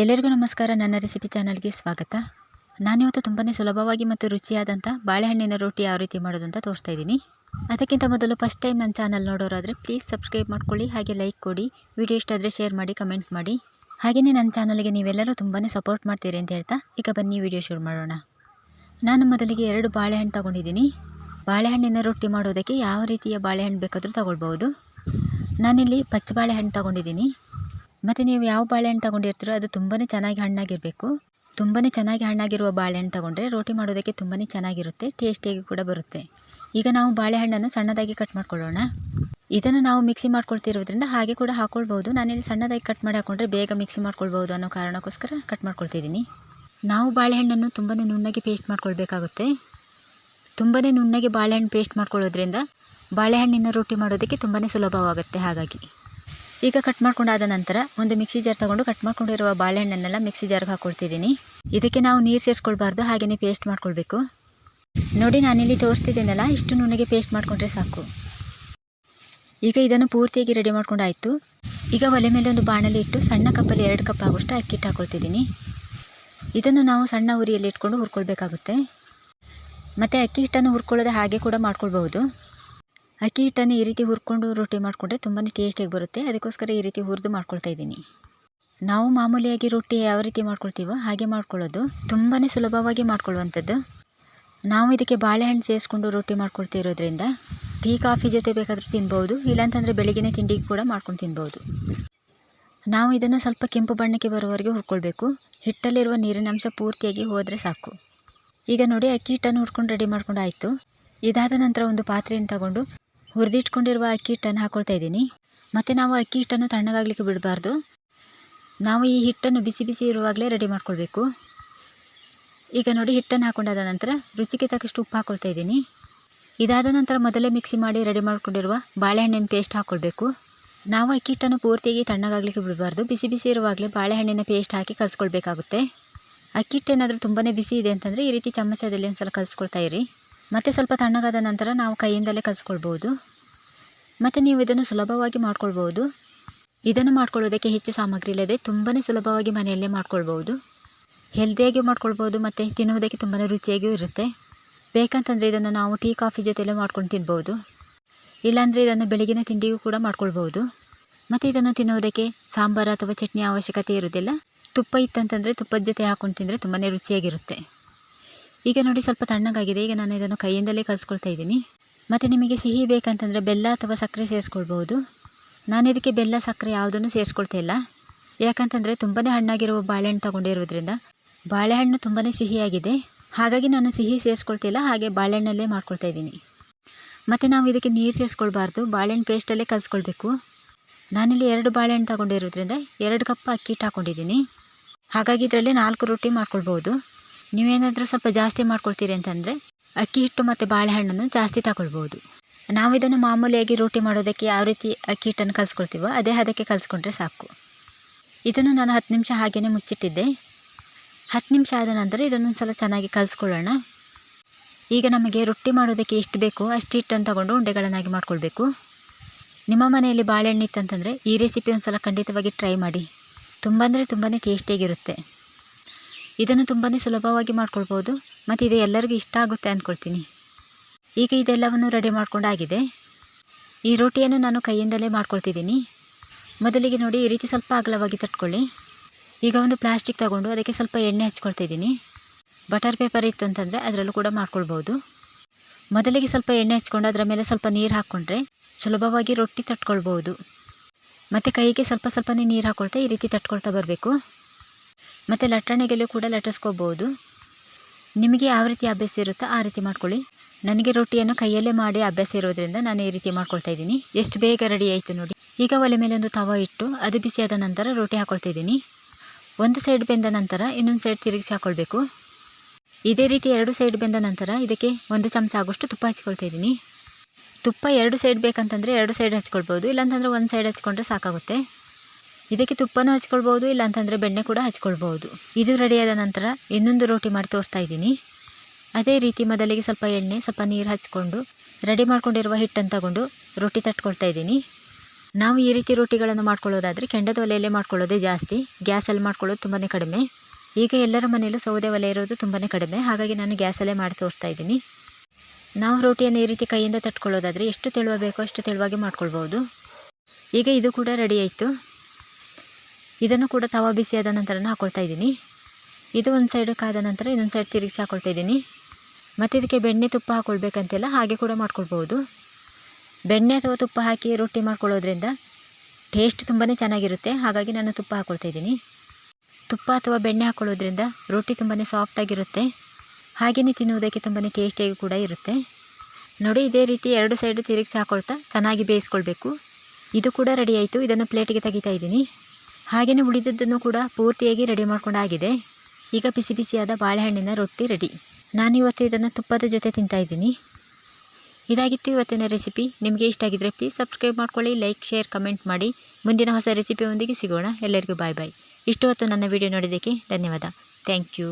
ಎಲ್ಲರಿಗೂ ನಮಸ್ಕಾರ. ನನ್ನ ರೆಸಿಪಿ ಚಾನಲ್ಗೆ ಸ್ವಾಗತ. ನಾನಿವತ್ತು ತುಂಬಾ ಸುಲಭವಾಗಿ ಮತ್ತು ರುಚಿಯಾದಂಥ ಬಾಳೆಹಣ್ಣಿನ ರೊಟ್ಟಿ ಯಾವ ರೀತಿ ಮಾಡೋದು ಅಂತ ತೋರಿಸ್ತಾ ಇದ್ದೀನಿ. ಅದಕ್ಕಿಂತ ಮೊದಲು ಫಸ್ಟ್ ಟೈಮ್ ನನ್ನ ಚಾನಲ್ ನೋಡೋರಾದರೆ ಪ್ಲೀಸ್ ಸಬ್ಸ್ಕ್ರೈಬ್ ಮಾಡ್ಕೊಳ್ಳಿ, ಹಾಗೆ ಲೈಕ್ ಕೊಡಿ, ವಿಡಿಯೋ ಇಷ್ಟ ಆದರೆ ಶೇರ್ ಮಾಡಿ, ಕಮೆಂಟ್ ಮಾಡಿ. ಹಾಗೆಯೇ ನನ್ನ ಚಾನಲ್ಗೆ ನೀವೆಲ್ಲರೂ ತುಂಬಾ ಸಪೋರ್ಟ್ ಮಾಡ್ತೀರಿ ಅಂತ ಹೇಳ್ತಾ ಈಗ ಬನ್ನಿ ವಿಡಿಯೋ ಶುರು ಮಾಡೋಣ. ನಾನು ಮೊದಲಿಗೆ ಎರಡು ಬಾಳೆಹಣ್ಣು ತಗೊಂಡಿದ್ದೀನಿ. ಬಾಳೆಹಣ್ಣಿನ ರೊಟ್ಟಿ ಮಾಡೋದಕ್ಕೆ ಯಾವ ರೀತಿಯ ಬಾಳೆಹಣ್ಣು ಬೇಕಾದರೂ ತಗೊಳ್ಬೋದು ನಾನಿಲ್ಲಿ ಪಚ್ಚ ಬಾಳೆಹಣ್ಣು ತಗೊಂಡಿದ್ದೀನಿ. ಮತ್ತು ನೀವು ಯಾವ ಬಾಳೆಹಣ್ಣು ತಗೊಂಡಿರ್ತೀರೋ ಅದು ತುಂಬಾ ಚೆನ್ನಾಗಿ ಹಣ್ಣಾಗಿರಬೇಕು. ತುಂಬಾ ಚೆನ್ನಾಗಿ ಹಣ್ಣಾಗಿರುವ ಬಾಳೆಹಣ್ಣು ತಗೊಂಡ್ರೆ ರೋಟಿ ಮಾಡೋದಕ್ಕೆ ತುಂಬಾ ಚೆನ್ನಾಗಿರುತ್ತೆ ಟೇಸ್ಟಿಯಾಗಿ ಕೂಡ ಬರುತ್ತೆ. ಈಗ ನಾವು ಬಾಳೆಹಣ್ಣನ್ನು ಸಣ್ಣದಾಗಿ ಕಟ್ ಮಾಡ್ಕೊಳ್ಳೋಣ. ಇದನ್ನು ನಾವು ಮಿಕ್ಸಿ ಮಾಡ್ಕೊಳ್ತಿರೋದ್ರಿಂದ ಹಾಗೆ ಕೂಡ ಹಾಕ್ಕೊಳ್ಬೋದು ನಾನಿಲ್ಲಿ ಸಣ್ಣದಾಗಿ ಕಟ್ ಮಾಡಿ ಹಾಕೊಂಡ್ರೆ ಬೇಗ ಮಿಕ್ಸಿ ಮಾಡ್ಕೊಳ್ಬೋದು ಅನ್ನೋ ಕಾರಣಕ್ಕೋಸ್ಕರ ಕಟ್ ಮಾಡ್ಕೊಳ್ತಿದ್ದೀನಿ. ನಾವು ಬಾಳೆಹಣ್ಣನ್ನು ತುಂಬಾ ನುಣ್ಣಗೆ ಪೇಸ್ಟ್ ಮಾಡ್ಕೊಳ್ಬೇಕಾಗುತ್ತೆ. ತುಂಬಾ ನುಣ್ಣಗೆ ಬಾಳೆಹಣ್ಣು ಪೇಸ್ಟ್ ಮಾಡ್ಕೊಳ್ಳೋದ್ರಿಂದ ಬಾಳೆಹಣ್ಣಿನ ರೊಟ್ಟಿ ಮಾಡೋದಕ್ಕೆ ತುಂಬಾ ಸುಲಭವಾಗುತ್ತೆ ಹಾಗಾಗಿ. ಈಗ ಕಟ್ ಮಾಡ್ಕೊಂಡಾದ ನಂತರ ಒಂದು ಮಿಕ್ಸಿ ಜಾರ್ ತಗೊಂಡು ಕಟ್ ಮಾಡ್ಕೊಂಡಿರುವ ಬಾಳೆಹಣ್ಣನ್ನೆಲ್ಲ ಮಿಕ್ಸಿ ಜಾರ್ಗೆ ಹಾಕ್ಕೊಳ್ತಿದ್ದೀನಿ ಇದಕ್ಕೆ ನಾವು ನೀರು ಸೇರಿಸ್ಕೊಳ್ಬಾರ್ದು ಹಾಗೆಯೇ ಪೇಸ್ಟ್ ಮಾಡ್ಕೊಳ್ಬೇಕು. ನೋಡಿ ನಾನಿಲ್ಲಿ ತೋರಿಸ್ತಿದ್ದೀನಲ್ಲ, ಇಷ್ಟು ನುಣ್ಣಗೆ ಪೇಸ್ಟ್ ಮಾಡಿಕೊಂಡ್ರೆ ಸಾಕು. ಈಗ ಇದನ್ನು ಪೂರ್ತಿಯಾಗಿ ರೆಡಿ ಮಾಡ್ಕೊಂಡಾಯಿತು. ಈಗ ಒಲೆ ಮೇಲೆ ಒಂದು ಬಾಣಲಿ ಇಟ್ಟು ಸಣ್ಣ ಕಪ್ಪಲ್ಲಿ ಎರಡು ಕಪ್ ಆಗುವಷ್ಟು ಅಕ್ಕಿ ಹಿಟ್ಟು ಹಾಕ್ಕೊಳ್ತಿದ್ದೀನಿ ಇದನ್ನು ನಾವು ಸಣ್ಣ ಉರಿಯಲ್ಲಿ ಇಟ್ಕೊಂಡು ಹುರ್ಕೊಳ್ಬೇಕಾಗುತ್ತೆ. ಮತ್ತು ಅಕ್ಕಿ ಹಿಟ್ಟನ್ನು ಹುರ್ಕೊಳ್ಳೋದು ಹಾಗೆ ಕೂಡ ಮಾಡ್ಕೊಳ್ಬಹುದು. ಅಕ್ಕಿ ಹಿಟ್ಟನ್ನು ಈ ರೀತಿ ಹುರ್ಕೊಂಡು ರೊಟ್ಟಿ ಮಾಡಿಕೊಂಡ್ರೆ ತುಂಬಾ ಟೇಸ್ಟಿಯಾಗಿ ಬರುತ್ತೆ. ಅದಕ್ಕೋಸ್ಕರ ಈ ರೀತಿ ಹುರಿದು ಮಾಡ್ಕೊಳ್ತಾ ಇದ್ದೀನಿ. ನಾವು ಮಾಮೂಲಿಯಾಗಿ ರೊಟ್ಟಿ ಯಾವ ರೀತಿ ಮಾಡ್ಕೊಳ್ತೀವೋ ಹಾಗೆ ಮಾಡ್ಕೊಳ್ಳೋದು. ತುಂಬಾ ಸುಲಭವಾಗಿ ಮಾಡ್ಕೊಳ್ಳುವಂಥದ್ದು. ನಾವು ಇದಕ್ಕೆ ಬಾಳೆಹಣ್ಣು ಸೇರಿಸ್ಕೊಂಡು ರೊಟ್ಟಿ ಮಾಡ್ಕೊಳ್ತಿರೋದ್ರಿಂದ ಟೀ, ಕಾಫಿ ಜೊತೆ ಬೇಕಾದರೂ ತಿನ್ಬೋದು. ಇಲ್ಲಾಂತಂದರೆ ಬೆಳಗಿನ ತಿಂಡಿಗೆ ಕೂಡ ಮಾಡ್ಕೊಂಡು ತಿನ್ಬೋದು. ನಾವು ಇದನ್ನು ಸ್ವಲ್ಪ ಕೆಂಪು ಬಣ್ಣಕ್ಕೆ ಬರುವವರೆಗೆ ಹುರ್ಕೊಳ್ಬೇಕು. ಹಿಟ್ಟಲ್ಲಿರುವ ನೀರಿನ ಅಂಶ ಪೂರ್ತಿಯಾಗಿ ಹೋದರೆ ಸಾಕು. ಈಗ ನೋಡಿ, ಅಕ್ಕಿ ಹಿಟ್ಟನ್ನು ಹುರ್ಕೊಂಡು ರೆಡಿ ಮಾಡ್ಕೊಂಡು ಆಯಿತು. ಇದಾದ ನಂತರ ಒಂದು ಪಾತ್ರೆಯನ್ನು ತಗೊಂಡು ಹುರಿದಿಟ್ಕೊಂಡಿರುವ ಅಕ್ಕಿ ಹಿಟ್ಟನ್ನು ಹಾಕ್ಕೊಳ್ತಾ ಇದ್ದೀನಿ. ಮತ್ತು ನಾವು ಅಕ್ಕಿ ಹಿಟ್ಟನ್ನು ತಣ್ಣಗಾಗಲಿಕ್ಕೆ ಬಿಡಬಾರ್ದು. ನಾವು ಈ ಹಿಟ್ಟನ್ನು ಬಿಸಿ ಬಿಸಿ ಇರುವಾಗಲೇ ರೆಡಿ ಮಾಡ್ಕೊಳ್ಬೇಕು. ಈಗ ನೋಡಿ ಹಿಟ್ಟನ್ನು ಹಾಕ್ಕೊಂಡಾದ ನಂತರ ರುಚಿಗೆ ತಕ್ಕಷ್ಟು ಉಪ್ಪು ಹಾಕ್ಕೊಳ್ತಾ ಇದ್ದೀನಿ. ಇದಾದ ನಂತರ ಮೊದಲೇ ಮಿಕ್ಸಿ ಮಾಡಿ ರೆಡಿ ಮಾಡ್ಕೊಂಡಿರುವ ಬಾಳೆಹಣ್ಣಿನ ಪೇಸ್ಟ್ ಹಾಕ್ಕೊಳ್ಬೇಕು ನಾವು ಅಕ್ಕಿ ಹಿಟ್ಟನ್ನು ಪೂರ್ತಿಯಾಗಿ ತಣ್ಣಗಾಗಲಿಕ್ಕೆ ಬಿಡಬಾರ್ದು. ಬಿಸಿ ಬಿಸಿ ಇರುವಾಗಲೇ ಬಾಳೆಹಣ್ಣಿನ ಪೇಸ್ಟ್ ಹಾಕಿ ಕಲಿಸ್ಕೊಳ್ಬೇಕಾಗುತ್ತೆ. ಅಕ್ಕಿ ಹಿಟ್ಟೇನಾದರೂ ತುಂಬಾ ಬಿಸಿ ಇದೆ ಅಂತಂದರೆ ಈ ರೀತಿ ಚಮಚದಲ್ಲಿ ಒಂದು ಸಲ ಕಲಿಸ್ಕೊಳ್ತಾ ಇರಿ. ಮತ್ತು ಸ್ವಲ್ಪ ತಣ್ಣಗಾದ ನಂತರ ನಾವು ಕೈಯಿಂದಲೇ ಕಲಿಸ್ಕೊಳ್ಬೋದು. ಮತ್ತು ನೀವು ಇದನ್ನು ಸುಲಭವಾಗಿ ಮಾಡ್ಕೊಳ್ಬೋದು. ಇದನ್ನು ಮಾಡ್ಕೊಳ್ಳೋದಕ್ಕೆ ಹೆಚ್ಚು ಸಾಮಗ್ರಿ ಇಲ್ಲದೆ ತುಂಬಾ ಸುಲಭವಾಗಿ ಮನೆಯಲ್ಲೇ ಮಾಡ್ಕೊಳ್ಬೋದು. ಹೆಲ್ದಿಯಾಗಿ ಮಾಡ್ಕೊಳ್ಬೋದು ಮತ್ತು ತಿನ್ನುವುದಕ್ಕೆ ತುಂಬಾ ರುಚಿಯಾಗಿಯೂ ಇರುತ್ತೆ. ಬೇಕಂತಂದರೆ ಇದನ್ನು ನಾವು ಟೀ, ಕಾಫಿ ಜೊತೆಯಲ್ಲೇ ಮಾಡ್ಕೊಂಡು ತಿನ್ಬೋದು. ಇಲ್ಲಾಂದರೆ ಇದನ್ನು ಬೆಳಗಿನ ತಿಂಡಿಗೂ ಕೂಡ ಮಾಡ್ಕೊಳ್ಬೋದು. ಮತ್ತು ಇದನ್ನು ತಿನ್ನೋದಕ್ಕೆ ಸಾಂಬಾರು ಅಥವಾ ಚಟ್ನಿ ಅವಶ್ಯಕತೆ ಇರೋದಿಲ್ಲ ತುಪ್ಪ ಇತ್ತಂತಂದರೆ ತುಪ್ಪದ ಜೊತೆ ಹಾಕ್ಕೊಂಡು ತಿಂದರೆ ತುಂಬಾ ರುಚಿಯಾಗಿರುತ್ತೆ. ಈಗ ನೋಡಿ ಸ್ವಲ್ಪ ತಣ್ಣಗಾಗಿದೆ. ಈಗ ನಾನು ಇದನ್ನು ಕೈಯಿಂದಲೇ ಕಲಿಸ್ಕೊಳ್ತಾ ಇದ್ದೀನಿ. ಮತ್ತು ನಿಮಗೆ ಸಿಹಿ ಬೇಕಂತಂದರೆ ಬೆಲ್ಲ ಅಥವಾ ಸಕ್ಕರೆ ಸೇರಿಸ್ಕೊಳ್ಬೋದು. ನಾನು ಇದಕ್ಕೆ ಬೆಲ್ಲ, ಸಕ್ಕರೆ ಯಾವುದನ್ನು ಸೇರಿಸ್ಕೊಳ್ತಾ ಇಲ್ಲ. ಯಾಕಂತಂದರೆ ತುಂಬಾ ಹಣ್ಣಾಗಿರುವ ಬಾಳೆಹಣ್ಣು ತಗೊಂಡಿರೋದ್ರಿಂದ ಬಾಳೆಹಣ್ಣು ತುಂಬಾ ಸಿಹಿಯಾಗಿದೆ. ಹಾಗಾಗಿ ನಾನು ಸಿಹಿ ಸೇರಿಸ್ಕೊಳ್ತಿಲ್ಲ ಹಾಗೆ ಬಾಳೆಹಣ್ಣಲ್ಲೇ ಮಾಡ್ಕೊಳ್ತಾ ಇದ್ದೀನಿ. ಮತ್ತು ನಾವು ಇದಕ್ಕೆ ನೀರು ಸೇರಿಸ್ಕೊಳ್ಬಾರ್ದು. ಬಾಳೆಹಣ್ಣು ಪೇಸ್ಟಲ್ಲೇ ಕಲಿಸ್ಕೊಳ್ಬೇಕು. ನಾನಿಲ್ಲಿ ಎರಡು ಬಾಳೆಹಣ್ಣು ತಗೊಂಡಿರೋದ್ರಿಂದ ಎರಡು ಕಪ್ ಅಕ್ಕಿ ಹಿಟ್ಟು ಹಾಕ್ಕೊಂಡಿದ್ದೀನಿ ಹಾಗಾಗಿ ಇದರಲ್ಲಿ ನಾಲ್ಕು ರೊಟ್ಟಿ ಮಾಡ್ಕೊಳ್ಬೋದು. ನೀವೇನಾದರೂ ಸ್ವಲ್ಪ ಜಾಸ್ತಿ ಮಾಡ್ಕೊಳ್ತೀರಿ ಅಂತಂದರೆ ಅಕ್ಕಿ ಹಿಟ್ಟು ಮತ್ತು ಬಾಳೆಹಣ್ಣನ್ನು ಜಾಸ್ತಿ ತಗೊಳ್ಬೋದು ನಾವು ಇದನ್ನು ಮಾಮೂಲಿಯಾಗಿ ರೋಟಿ ಮಾಡೋದಕ್ಕೆ ಯಾವ ರೀತಿ ಅಕ್ಕಿ ಹಿಟ್ಟನ್ನು ಕಲಿಸ್ಕೊಳ್ತೀವೋ ಅದೇ ಅದಕ್ಕೆ ಕಲಿಸ್ಕೊಂಡ್ರೆ ಸಾಕು. ಇದನ್ನು ನಾನು ಹತ್ತು ನಿಮಿಷ ಹಾಗೆಯೇ ಮುಚ್ಚಿಟ್ಟಿದ್ದೆ. ಹತ್ತು ನಿಮಿಷ ಆದ ನಂತರ ಇದನ್ನೊಂದು ಸಲ ಚೆನ್ನಾಗಿ ಕಲಿಸ್ಕೊಳ್ಳೋಣ. ಈಗ ನಮಗೆ ರೊಟ್ಟಿ ಮಾಡೋದಕ್ಕೆ ಎಷ್ಟು ಬೇಕೋ ಅಷ್ಟು ಹಿಟ್ಟನ್ನು ತಗೊಂಡು ಉಂಡೆಗಳನ್ನಾಗಿ ಮಾಡ್ಕೊಳ್ಬೇಕು. ನಿಮ್ಮ ಮನೆಯಲ್ಲಿ ಬಾಳೆಹಣ್ಣು ಇತ್ತಂತಂದರೆ ಈ ರೆಸಿಪಿ ಒಂದು ಸಲ ಖಂಡಿತವಾಗಿ ಟ್ರೈ ಮಾಡಿ. ತುಂಬ ಅಂದರೆ ತುಂಬಾ ಟೇಸ್ಟಿಯಾಗಿರುತ್ತೆ. ಇದನ್ನು ತುಂಬಾ ಸುಲಭವಾಗಿ ಮಾಡ್ಕೊಳ್ಬೋದು. ಮತ್ತು ಇದು ಎಲ್ಲರಿಗೂ ಇಷ್ಟ ಆಗುತ್ತೆ ಅಂದ್ಕೊಳ್ತೀನಿ ಈಗ ಇದೆಲ್ಲವನ್ನು ರೆಡಿ ಮಾಡ್ಕೊಂಡಾಗಿದೆ. ಈ ರೊಟ್ಟಿಯನ್ನು ನಾನು ಕೈಯಿಂದಲೇ ಮಾಡ್ಕೊಳ್ತಿದ್ದೀನಿ. ಮೊದಲಿಗೆ ನೋಡಿ, ಈ ರೀತಿ ಸ್ವಲ್ಪ ಅಗಲವಾಗಿ ತಟ್ಕೊಳ್ಳಿ. ಈಗ ಒಂದು ಪ್ಲಾಸ್ಟಿಕ್ ತಗೊಂಡು ಅದಕ್ಕೆ ಸ್ವಲ್ಪ ಎಣ್ಣೆ ಹಚ್ಕೊಳ್ತಿದ್ದೀನಿ. ಬಟರ್ ಪೇಪರ್ ಇತ್ತು ಅಂತಂದರೆ ಅದರಲ್ಲೂ ಕೂಡ ಮಾಡ್ಕೊಳ್ಬೋದು. ಮೊದಲಿಗೆ ಸ್ವಲ್ಪ ಎಣ್ಣೆ ಹಚ್ಕೊಂಡು ಅದರ ಮೇಲೆ ಸ್ವಲ್ಪ ನೀರು ಹಾಕ್ಕೊಂಡ್ರೆ ಸುಲಭವಾಗಿ ರೊಟ್ಟಿ ತಟ್ಕೊಳ್ಬೋದು. ಮತ್ತು ಕೈಗೆ ಸ್ವಲ್ಪ ಸ್ವಲ್ಪನೇ ನೀರು ಹಾಕ್ಕೊಳ್ತಾ ಈ ರೀತಿ ತಟ್ಕೊಳ್ತಾ ಬರಬೇಕು. ಮತ್ತು ಲಟ್ಟಣೆಗೆಲ್ಲೂ ಕೂಡ ಲಟ್ಟಿಸ್ಕೋಬೋದು. ನಿಮಗೆ ಯಾವ ರೀತಿ ಅಭ್ಯಾಸ ಇರುತ್ತೋ ಆ ರೀತಿ ಮಾಡ್ಕೊಳ್ಳಿ. ನನಗೆ ರೊಟ್ಟಿಯನ್ನು ಕೈಯಲ್ಲೇ ಮಾಡಿ ಅಭ್ಯಾಸ ಇರೋದ್ರಿಂದ ನಾನು ಈ ರೀತಿ ಮಾಡ್ಕೊಳ್ತಾ ಇದ್ದೀನಿ. ಎಷ್ಟು ಬೇಗ ರೆಡಿ ಆಯಿತು ನೋಡಿ. ಈಗ ಒಲೆ ಮೇಲೆ ಒಂದು ತವ ಇಟ್ಟು ಅದು ಬಿಸಿಯಾದ ನಂತರ ರೊಟ್ಟಿ ಹಾಕ್ಕೊಳ್ತಾ ಇದ್ದೀನಿ. ಒಂದು ಸೈಡ್ ಬೆಂದ ನಂತರ ಇನ್ನೊಂದು ಸೈಡ್ ತಿರುಗಿಸಿ ಹಾಕ್ಕೊಳ್ಬೇಕು ಇದೇ ರೀತಿ ಎರಡು ಸೈಡ್ ಬೆಂದ ನಂತರ ಇದಕ್ಕೆ ಒಂದು ಚಮಚ ಆಗೋಷ್ಟು ತುಪ್ಪ ಹಚ್ಕೊಳ್ತಾ ಇದ್ದೀನಿ. ತುಪ್ಪ ಎರಡು ಸೈಡ್ ಬೇಕಂತಂದರೆ ಎರಡು ಸೈಡ್ ಹಚ್ಕೊಳ್ಬೋದು, ಇಲ್ಲಾಂತಂದರೆ ಒಂದು ಸೈಡ್ ಹಚ್ಕೊಂಡ್ರೆ ಸಾಕಾಗುತ್ತೆ. ಇದಕ್ಕೆ ತುಪ್ಪನೂ ಹಚ್ಕೊಳ್ಬೋದು, ಇಲ್ಲಾಂತಂದರೆ ಬೆಣ್ಣೆ ಕೂಡ ಹಚ್ಕೊಳ್ಬೋದು. ಇದು ರೆಡಿಯಾದ ನಂತರ ಇನ್ನೊಂದು ರೋಟಿ ಮಾಡಿ ತೋರಿಸ್ತಾ ಇದ್ದೀನಿ. ಅದೇ ರೀತಿ ಮೊದಲಿಗೆ ಸ್ವಲ್ಪ ಎಣ್ಣೆ, ಸ್ವಲ್ಪ ನೀರು ಹಚ್ಕೊಂಡು ರೆಡಿ ಮಾಡ್ಕೊಂಡಿರುವ ಹಿಟ್ಟನ್ನು ತಗೊಂಡು ರೊಟ್ಟಿ ತಟ್ಕೊಳ್ತಾ ಇದ್ದೀನಿ. ನಾವು ಈ ರೀತಿ ರೊಟ್ಟಿಗಳನ್ನು ಮಾಡ್ಕೊಳ್ಳೋದಾದರೆ ಕೆಂಡದ ಒಲೆಯಲ್ಲೇ ಮಾಡ್ಕೊಳ್ಳೋದೇ ಜಾಸ್ತಿ, ಗ್ಯಾಸಲ್ಲಿ ಮಾಡ್ಕೊಳ್ಳೋದು ತುಂಬಾ ಕಡಿಮೆ. ಈಗ ಎಲ್ಲರ ಮನೆಯಲ್ಲೂ ಸೌದೆ ಒಲೆ ಇರೋದು ತುಂಬಾ ಕಡಿಮೆ, ಹಾಗಾಗಿ ನಾನು ಗ್ಯಾಸಲ್ಲೇ ಮಾಡಿ ತೋರಿಸ್ತಾ ಇದ್ದೀನಿ. ನಾವು ರೋಟಿಯನ್ನು ಈ ರೀತಿ ಕೈಯಿಂದ ತಟ್ಕೊಳ್ಳೋದಾದರೆ ಎಷ್ಟು ತೆಳುವ ಬೇಕೋ ಅಷ್ಟು ತೆಳುವಾಗಿ ಮಾಡ್ಕೊಳ್ಬೋದು. ಈಗ ಇದು ಕೂಡ ರೆಡಿ ಆಯಿತು. ಇದನ್ನು ಕೂಡ ತವ ಆದ ನಂತರ ಹಾಕೊಳ್ತಾ ಇದ್ದೀನಿ. ಇದು ಒಂದು ಸೈಡ್ ಕಾದ ನಂತರ ಇನ್ನೊಂದು ಸೈಡ್ ತಿರುಗಿಸಿ ಹಾಕ್ಕೊಳ್ತಾ ಇದ್ದೀನಿ. ಮತ್ತು ಇದಕ್ಕೆ ಬೆಣ್ಣೆ ತುಪ್ಪ ಹಾಕ್ಕೊಳ್ಬೇಕಂತೆಲ್ಲ ಹಾಗೆ ಕೂಡ ಮಾಡ್ಕೊಳ್ಬೋದು ಬೆಣ್ಣೆ ಅಥವಾ ತುಪ್ಪ ಹಾಕಿ ರೊಟ್ಟಿ ಮಾಡ್ಕೊಳ್ಳೋದ್ರಿಂದ ಟೇಸ್ಟ್ ತುಂಬಾ ಚೆನ್ನಾಗಿರುತ್ತೆ. ಹಾಗಾಗಿ ನಾನು ತುಪ್ಪ ಹಾಕ್ಕೊಳ್ತಾ ಇದ್ದೀನಿ. ತುಪ್ಪ ಅಥವಾ ಬೆಣ್ಣೆ ಹಾಕ್ಕೊಳ್ಳೋದ್ರಿಂದ ರೊಟ್ಟಿ ತುಂಬಾ ಸಾಫ್ಟಾಗಿರುತ್ತೆ ಹಾಗೆಯೇ ತಿನ್ನುವುದಕ್ಕೆ ತುಂಬಾ ಟೇಸ್ಟಿಯಾಗಿ ಕೂಡ ಇರುತ್ತೆ. ನೋಡಿ, ಇದೇ ರೀತಿ ಎರಡು ಸೈಡ್ ತಿರುಗಿಸಿ ಹಾಕ್ಕೊಳ್ತಾ ಚೆನ್ನಾಗಿ ಬೇಯಿಸ್ಕೊಳ್ಬೇಕು. ಇದು ಕೂಡ ರೆಡಿ ಆಯಿತು. ಇದನ್ನು ಪ್ಲೇಟಿಗೆ ತೆಗಿತಾ ಇದ್ದೀನಿ. ಹಾಗೆಯೇ ಉಳಿದದ್ದನ್ನು ಕೂಡ ಪೂರ್ತಿಯಾಗಿ ರೆಡಿ ಮಾಡ್ಕೊಂಡಾಗಿದೆ. ಈಗ ಬಿಸಿ ಬಿಸಿಯಾದ ಬಾಳೆಹಣ್ಣಿನ ರೊಟ್ಟಿ ರೆಡಿ ನಾನು ಇವತ್ತು ಇದನ್ನು ತುಪ್ಪದ ಜೊತೆ ತಿಂತಾ ಇದ್ದೀನಿ. ಇದಾಗಿತ್ತು ಇವತ್ತಿನ ರೆಸಿಪಿ ನಿಮಗೆ ಇಷ್ಟ ಆಗಿದ್ದರೆ ಪ್ಲೀಸ್ ಸಬ್ಸ್ಕ್ರೈಬ್ ಮಾಡ್ಕೊಳ್ಳಿ ಲೈಕ್ ಶೇರ್ ಕಮೆಂಟ್ ಮಾಡಿ. ಮುಂದಿನ ಹೊಸ ರೆಸಿಪಿಯೊಂದಿಗೆ ಸಿಗೋಣ. ಎಲ್ಲರಿಗೂ ಬಾಯ್ ಬಾಯ್ ಇಷ್ಟು ಹೊತ್ತು ನನ್ನ ವಿಡಿಯೋ ನೋಡಿದ್ದಕ್ಕೆ ಧನ್ಯವಾದ. Thank you